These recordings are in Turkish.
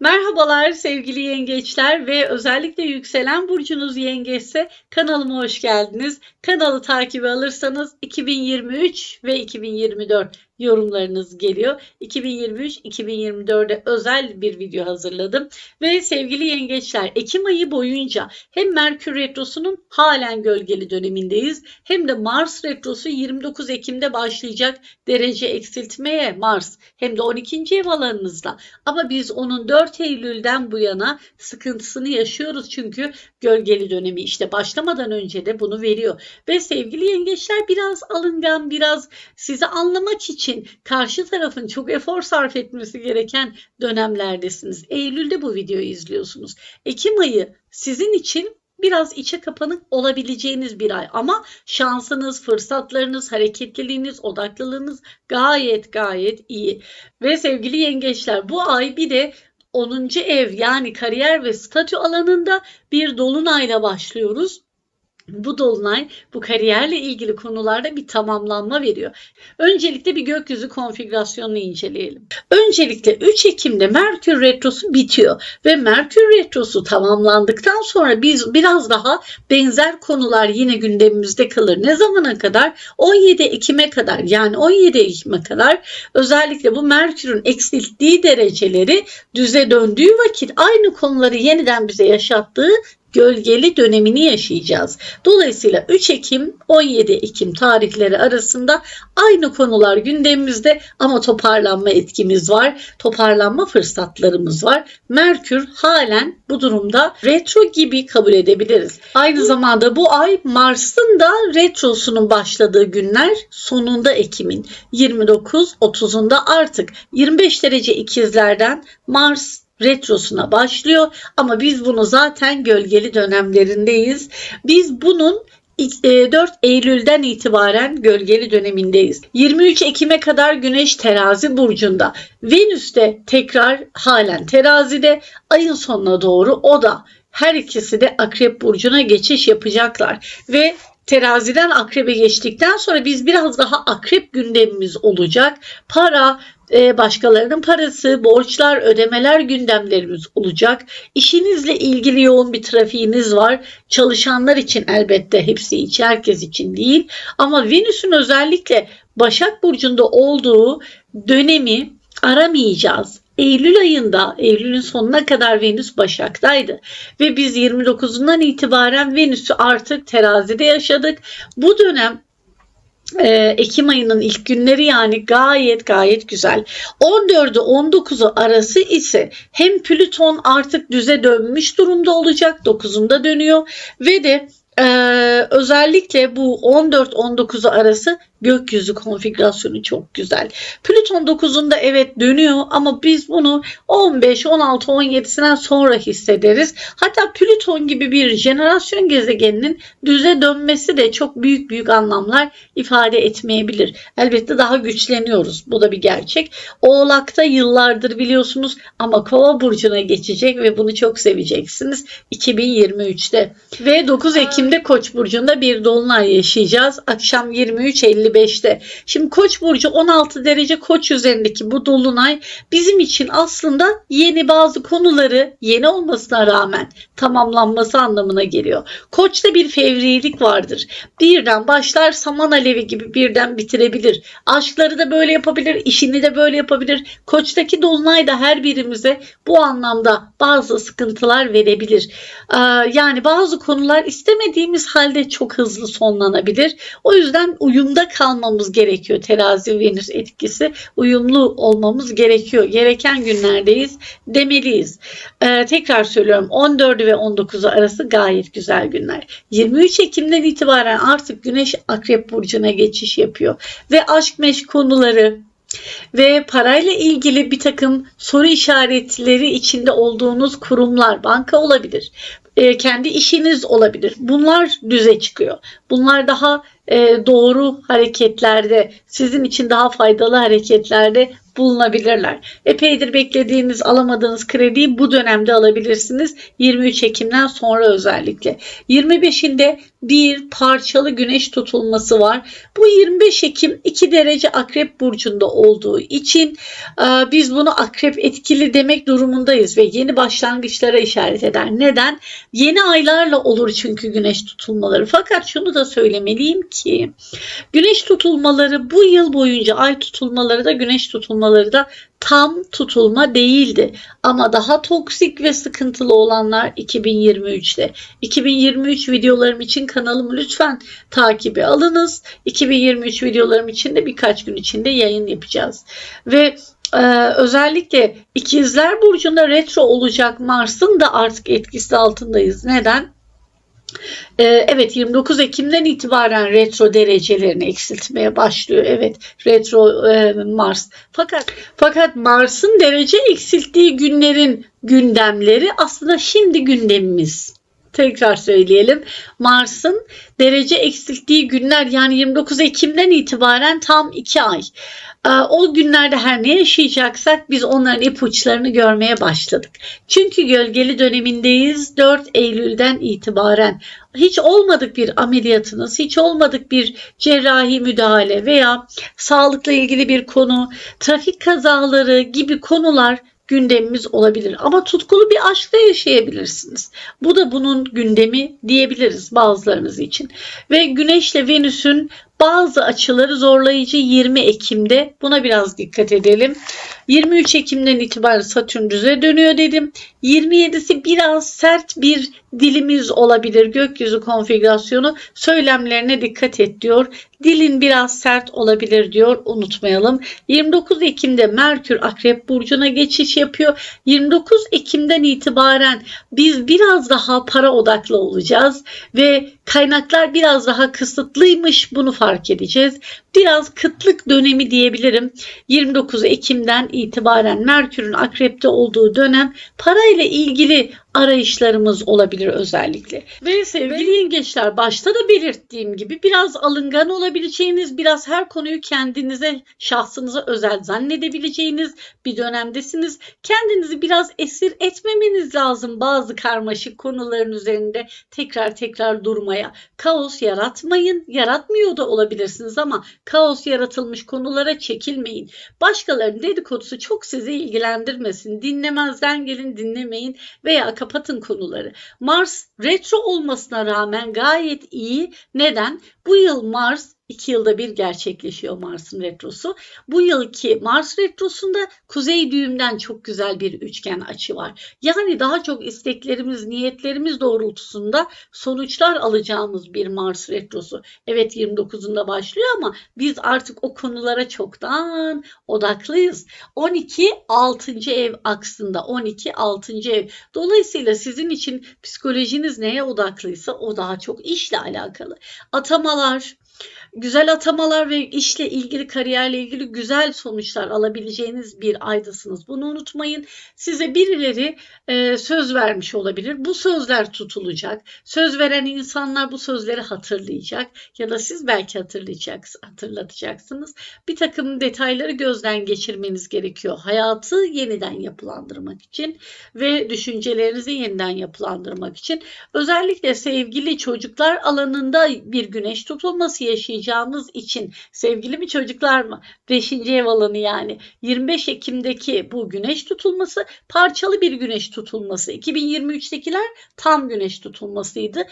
Merhabalar sevgili yengeçler ve özellikle yükselen burcunuz yengeçse kanalıma hoş geldiniz. Kanalı takibi alırsanız 2023 ve 2024 yorumlarınız geliyor. 2023-2024'de özel bir video hazırladım. Ve sevgili yengeçler Ekim ayı boyunca hem Merkür Retrosu'nun halen gölgeli dönemindeyiz hem de Mars Retrosu 29 Ekim'de başlayacak derece eksiltmeye Mars hem de 12. ev alanınızda. Ama biz onun 4 Eylül'den bu yana sıkıntısını yaşıyoruz çünkü gölgeli dönemi işte başlamadan önce de bunu veriyor. Ve sevgili yengeçler biraz alıngan, biraz sizi anlamak için karşı tarafın çok efor sarf etmesi gereken dönemlerdesiniz. Eylül'de bu videoyu izliyorsunuz. Ekim ayı sizin için biraz içe kapanık olabileceğiniz bir ay ama şansınız, fırsatlarınız, hareketliliğiniz, odaklılığınız gayet gayet iyi. Ve sevgili yengeçler bu ay bir de 10. ev yani kariyer ve statü alanında bir dolunayla başlıyoruz bu dolunay bu kariyerle ilgili konularda bir tamamlanma veriyor. Öncelikle bir gökyüzü konfigürasyonunu inceleyelim. Öncelikle 3 Ekim'de Merkür Retrosu bitiyor ve Merkür Retrosu tamamlandıktan sonra biz biraz daha benzer konular yine gündemimizde kalır. Ne zamana kadar? 17 Ekim'e kadar yani 17 Ekim'e kadar özellikle bu Merkür'ün eksilttiği dereceleri düze döndüğü vakit aynı konuları yeniden bize yaşattığı gölgeli dönemini yaşayacağız. Dolayısıyla 3 Ekim 17 Ekim tarihleri arasında aynı konular gündemimizde ama toparlanma etkimiz var. Toparlanma fırsatlarımız var. Merkür halen bu durumda retro gibi kabul edebiliriz. Aynı zamanda bu ay Mars'ın da retrosunun başladığı günler sonunda Ekim'in 29-30'unda artık 25 derece ikizlerden Mars retrosuna başlıyor ama biz bunu zaten gölgeli dönemlerindeyiz. Biz bunun 4 e, Eylül'den itibaren gölgeli dönemindeyiz. 23 Ekim'e kadar Güneş terazi burcunda. Venüs de tekrar halen terazide. Ayın sonuna doğru o da her ikisi de Akrep burcuna geçiş yapacaklar ve teraziden akrebe geçtikten sonra biz biraz daha akrep gündemimiz olacak. Para, e, başkalarının parası, borçlar, ödemeler gündemlerimiz olacak. İşinizle ilgili yoğun bir trafiğiniz var. Çalışanlar için elbette hepsi için, herkes için değil. Ama Venüs'ün özellikle Başak Burcu'nda olduğu dönemi aramayacağız. Eylül ayında, Eylül'ün sonuna kadar Venüs Başak'taydı ve biz 29'undan itibaren Venüs'ü artık terazide yaşadık. Bu dönem e, Ekim ayının ilk günleri yani gayet gayet güzel. 14'ü 19'u arası ise hem Plüton artık düze dönmüş durumda olacak 9'unda dönüyor ve de ee, özellikle bu 14-19 arası gökyüzü konfigürasyonu çok güzel. Plüton 9'unda evet dönüyor ama biz bunu 15, 16, 17'sinden sonra hissederiz. Hatta Plüton gibi bir jenerasyon gezegeninin düze dönmesi de çok büyük büyük anlamlar ifade etmeyebilir. Elbette daha güçleniyoruz. Bu da bir gerçek. Oğlak'ta yıllardır biliyorsunuz ama Kova burcuna geçecek ve bunu çok seveceksiniz 2023'te. Ve 9 Ekim'de Koç burcunda bir dolunay yaşayacağız. Akşam 23.50 55'te. Şimdi Koç burcu 16 derece Koç üzerindeki bu dolunay bizim için aslında yeni bazı konuları yeni olmasına rağmen tamamlanması anlamına geliyor. Koç'ta bir fevrilik vardır. Birden başlar saman alevi gibi birden bitirebilir. Aşkları da böyle yapabilir, işini de böyle yapabilir. Koç'taki dolunay da her birimize bu anlamda bazı sıkıntılar verebilir. Yani bazı konular istemediğimiz halde çok hızlı sonlanabilir. O yüzden uyumda kalmamız gerekiyor. Terazi Venüs etkisi uyumlu olmamız gerekiyor. Gereken günlerdeyiz demeliyiz. Ee, tekrar söylüyorum 14 ve 19'u arası gayet güzel günler. 23 Ekim'den itibaren artık Güneş Akrep Burcu'na geçiş yapıyor. Ve aşk meşk konuları, ve parayla ilgili bir takım soru işaretleri içinde olduğunuz kurumlar, banka olabilir, e, kendi işiniz olabilir. Bunlar düze çıkıyor. Bunlar daha e, doğru hareketlerde, sizin için daha faydalı hareketlerde bulunabilirler. Epeydir beklediğiniz, alamadığınız krediyi bu dönemde alabilirsiniz. 23 Ekim'den sonra özellikle. 25'inde bir parçalı güneş tutulması var. Bu 25 Ekim 2 derece akrep burcunda olduğu için e, biz bunu akrep etkili demek durumundayız ve yeni başlangıçlara işaret eder. Neden? Yeni aylarla olur çünkü güneş tutulmaları. Fakat şunu da söylemeliyim ki güneş tutulmaları bu yıl boyunca ay tutulmaları da güneş tutulmaları da tam tutulma değildi. Ama daha toksik ve sıkıntılı olanlar 2023'te. 2023 videolarım için kanalımı lütfen takibi alınız. 2023 videolarım için de birkaç gün içinde yayın yapacağız. Ve ee, özellikle ikizler burcunda retro olacak Mars'ın da artık etkisi altındayız. Neden? Ee, evet 29 Ekim'den itibaren retro derecelerini eksiltmeye başlıyor. Evet retro e, Mars. Fakat fakat Mars'ın derece eksilttiği günlerin gündemleri aslında şimdi gündemimiz. Tekrar söyleyelim. Mars'ın derece eksilttiği günler yani 29 Ekim'den itibaren tam 2 ay. Ee, o günlerde her ne yaşayacaksak biz onların ipuçlarını görmeye başladık. Çünkü gölgeli dönemindeyiz 4 Eylül'den itibaren. Hiç olmadık bir ameliyatınız, hiç olmadık bir cerrahi müdahale veya sağlıkla ilgili bir konu, trafik kazaları gibi konular gündemimiz olabilir. Ama tutkulu bir aşkta yaşayabilirsiniz. Bu da bunun gündemi diyebiliriz bazılarınız için. Ve Güneşle Venüs'ün bazı açıları zorlayıcı 20 Ekim'de buna biraz dikkat edelim. 23 Ekim'den itibaren Satürn düze dönüyor dedim. 27'si biraz sert bir dilimiz olabilir. Gökyüzü konfigürasyonu söylemlerine dikkat et diyor. Dilin biraz sert olabilir diyor. Unutmayalım. 29 Ekim'de Merkür Akrep Burcu'na geçiş yapıyor. 29 Ekim'den itibaren biz biraz daha para odaklı olacağız ve kaynaklar biraz daha kısıtlıymış bunu fark edeceğiz. Biraz kıtlık dönemi diyebilirim. 29 Ekim'den itibaren Merkür'ün akrepte olduğu dönem parayla ilgili arayışlarımız olabilir özellikle. Ve sevgili yengeçler başta da belirttiğim gibi biraz alıngan olabileceğiniz, biraz her konuyu kendinize, şahsınıza özel zannedebileceğiniz bir dönemdesiniz. Kendinizi biraz esir etmemeniz lazım bazı karmaşık konuların üzerinde tekrar tekrar durmaya. Kaos yaratmayın. Yaratmıyor da olabilirsiniz ama kaos yaratılmış konulara çekilmeyin. Başkalarının dedikodusu çok sizi ilgilendirmesin. Dinlemezden gelin dinlemeyin veya kapatın konuları. Mars retro olmasına rağmen gayet iyi. Neden? Bu yıl Mars 2 yılda bir gerçekleşiyor Mars'ın retrosu. Bu yılki Mars retrosunda kuzey düğümden çok güzel bir üçgen açı var. Yani daha çok isteklerimiz, niyetlerimiz doğrultusunda sonuçlar alacağımız bir Mars retrosu. Evet 29'unda başlıyor ama biz artık o konulara çoktan odaklıyız. 12 6. ev aksında 12 6. ev. Dolayısıyla sizin için psikolojiniz neye odaklıysa o daha çok işle alakalı. Atamalar, güzel atamalar ve işle ilgili, kariyerle ilgili güzel sonuçlar alabileceğiniz bir aydasınız. Bunu unutmayın. Size birileri e, söz vermiş olabilir. Bu sözler tutulacak. Söz veren insanlar bu sözleri hatırlayacak ya da siz belki hatırlayacaksınız, hatırlatacaksınız. Bir takım detayları gözden geçirmeniz gerekiyor. Hayatı yeniden yapılandırmak için ve düşüncelerinizi yeniden yapılandırmak için. Özellikle sevgili çocuklar alanında bir güneş tutulması yaşayacak yaşayacağımız için sevgili mi çocuklar mı? 5. ev alanı yani 25 Ekim'deki bu güneş tutulması parçalı bir güneş tutulması. 2023'tekiler tam güneş tutulmasıydı.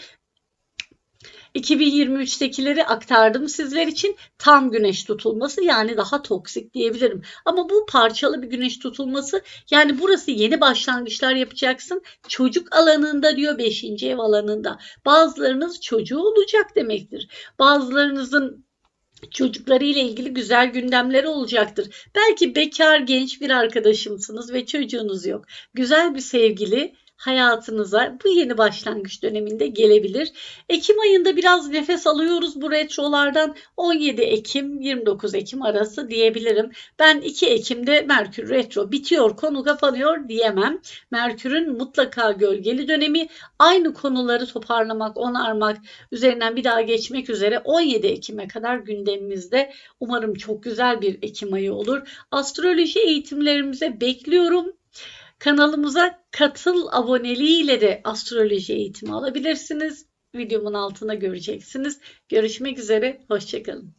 2023'tekileri aktardım sizler için tam güneş tutulması yani daha toksik diyebilirim. Ama bu parçalı bir güneş tutulması yani burası yeni başlangıçlar yapacaksın. Çocuk alanında diyor 5. ev alanında. Bazılarınız çocuğu olacak demektir. Bazılarınızın çocuklarıyla ilgili güzel gündemleri olacaktır. Belki bekar genç bir arkadaşımsınız ve çocuğunuz yok. Güzel bir sevgili hayatınıza bu yeni başlangıç döneminde gelebilir. Ekim ayında biraz nefes alıyoruz bu retrolardan. 17 Ekim 29 Ekim arası diyebilirim. Ben 2 Ekim'de Merkür retro bitiyor, konu kapanıyor diyemem. Merkür'ün mutlaka gölgeli dönemi aynı konuları toparlamak, onarmak, üzerinden bir daha geçmek üzere 17 Ekim'e kadar gündemimizde. Umarım çok güzel bir Ekim ayı olur. Astroloji eğitimlerimize bekliyorum. Kanalımıza katıl aboneliğiyle de astroloji eğitimi alabilirsiniz. Videomun altına göreceksiniz. Görüşmek üzere, hoşçakalın.